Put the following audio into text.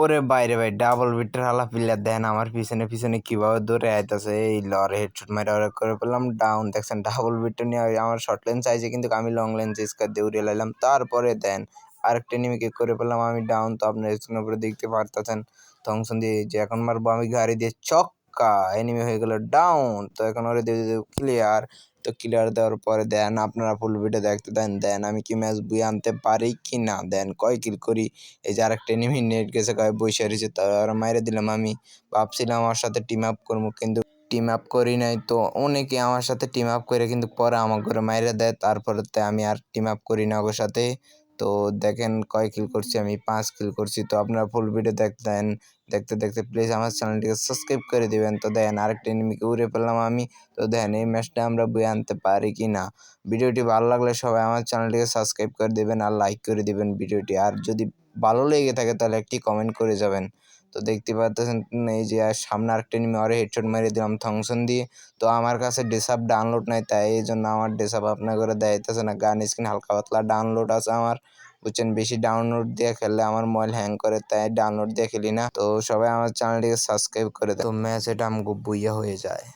ওরে বাইরে ভাই ডাবল বিটের হালা প্লেয়ার দেন আমার পিছনে পিছনে কীভাবে দৌড়ে আইতাছে। এই লরে হেডশট মারে ওরে করে পেলাম ডাউন দেখছেন ডাবল বিটটা নিয়ে আমার শর্ট লেন্স চাইছে, কিন্তু আমি লং লেন্স স্কার দিয়ে উড়িয়ে লাইলাম। তারপরে দেন আরেকটা নিমিকে করে পেলাম আমি ডাউন তো আপনার স্ক্রিনের উপরে দেখতে পারতেছেন। থংসন দিয়ে যে এখন মারবো আমি গাড়ি দিয়ে চক্কা এনিমি হয়ে গেল ডাউন তো এখন ওরে দিয়ে ক্লিয়ার তো ক্লিয়ার দেওয়ার পরে দেন, আপনারা ফুল ভিডিও দেখতে দেন দেন আমি কি ম্যাচ বই আনতে পারি কি না? দেন কয় কিল করি? এই যে আরেকটা এনিমি নেট গেছে, কয় বসে রয়েছে তার মাইরে দিলাম আমি। ভাবছিলাম আমার সাথে টিম আপ করব, কিন্তু টিম আপ করি নাই, তো অনেকে আমার সাথে টিম আপ করে, কিন্তু পরে আমার ঘরে মাইরে দেয় তারপরে আমি আর টিম আপ করি না ওর সাথে। তো দেখেন কয় কিল করছি আমি? পাঁচ কিল করছি। তো আপনারা ফুল ভিডিও দেখতেন, দেখতে দেখতে প্লিজ আমার চ্যানেলটিকে সাবস্ক্রাইব করে দিবেন। তো দেখেন আরেকটা এনিমিকে উড়ে পেলাম আমি। তো দেখেন এই ম্যাচটা আমরা বয়ে আনতে পারি কি না ভিডিওটি ভালো লাগলে সবাই আমার চ্যানেলটিকে সাবস্ক্রাইব করে দেবেন আর লাইক করে দেবেন ভিডিওটি আর যদি ভালো লেগে থাকে, তাহলে একটি কমেন্ট করে যাবেন। তো দেখতে পাচ্ছেন, এই যে আর সামনে আরেকটা এনিমি আরে হেডশট মেরে দিলাম থংসন দিয়ে। তো আমার কাছে ডেসাপ ডাউনলোড নাই, তাই এই জন্য আমার ডেসাপ আপনার করে দেখাইতেছে না। গান স্ক্রিন হালকা পাতলা ডাউনলোড আছে আমার, বুঝছেন? বেশি ডাউনলোড দিয়ে খেললে আমার মোবাইল হ্যাং করে, তাই ডাউনলোড দিয়ে খেলি না। তো সবাই আমার চ্যানেলটিকে সাবস্ক্রাইব করে দেয় তো ম্যাচ এটা আমাকে বইয়া হয়ে যায়।